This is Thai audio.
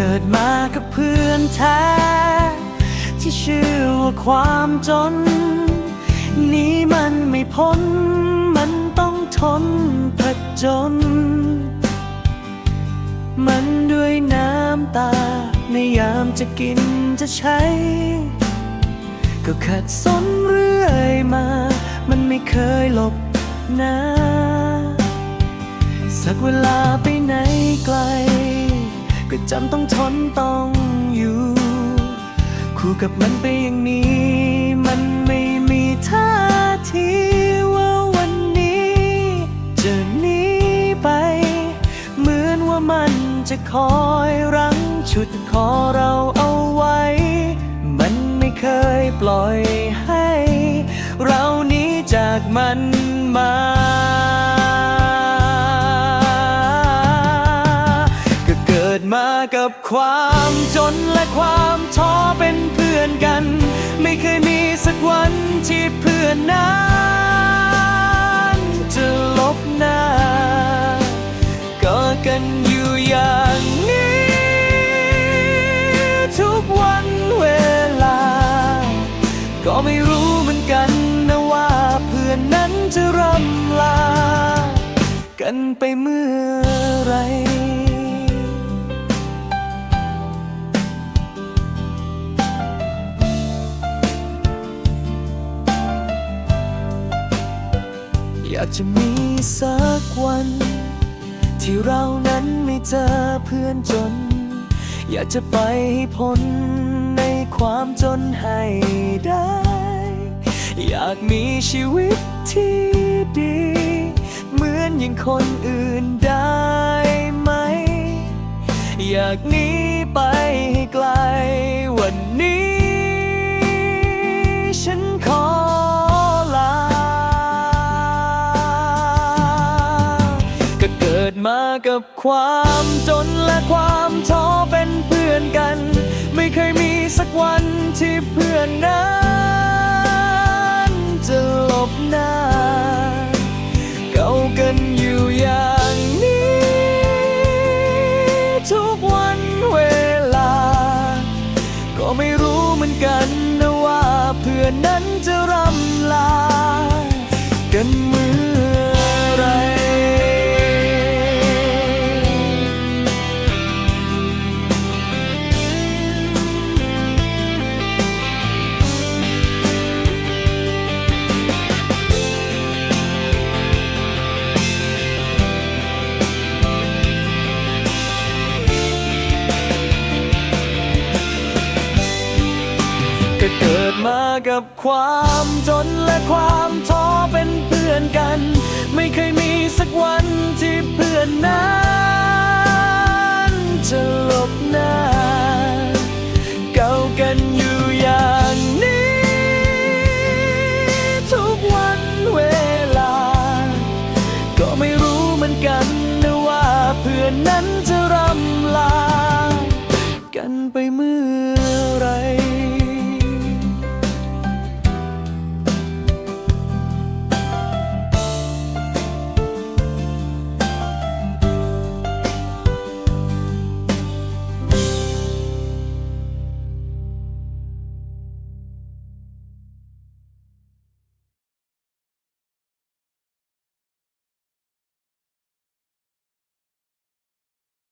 กิดมากับเพื่อนแท้ ที่ชื่อว่าความจน นี้มันไม่พ้น มันต้องทนผจญมันด้วยน้ำตา ในยามจะกินจะใช้ ก็ขัดสนเรื่อยมา มันไม่เคยหลบหน้าสักเวลาไปไหนไกล ก็จำต้องทนต้องอยู่ คู่กับมันไปอย่างนี้ มันไม่มีท่าทีว่าวันนี้จะหนีไป เหมือนว่ามันจะคอยรั้งชุดคอเราเอาไว้ มันไม่เคยปล่อยให้ เราหนี้จากมันมา มากับความจนและความท้อเป็นเพื่อนกัน ไม่เคยมีสักวันที่เพื่อนนั้นจะลบหน้าก็กันอยู่อย่างนี้ ทุกวันเวลา ก็ไม่รู้เหมือนกันนะว่าเพื่อนนั้นจะรำลา กันไปเมื่อไรากจะมีสักวัน ที่เรานั้นไม่เจอเพื่อนจน อยากจะไปให้พ้นในความจนให้ได้ อยากมีชีวิตที่ดี เหมือนอย่างคนอื่นได้ไหม อยากหนีไปให้ไกลวันนี้ากับความจนและความท้อเป็นเพื่อนกัน ไม่เคยมีสักวันที่เพื่อนนั้นจะหลบหน้า เก่ากันอยู่อย่างนี้ ทุกวันเวลา ก็ไม่รู้เหมือนกันนะว่าเพื่อนนั้นจะรำลา ก็เกิดมากับความจนและความท้อเป็นเพื่อนกัน ไม่เคยมีสักวันที่เพื่อนนั้นจะลบหน้าเก่ากันอยู่อย่างนี้ ทุกวันเวลา ก็ไม่รู้เหมือนกันนะว่าเพื่อนนั้นจะรำลา กันไปเมื่อไร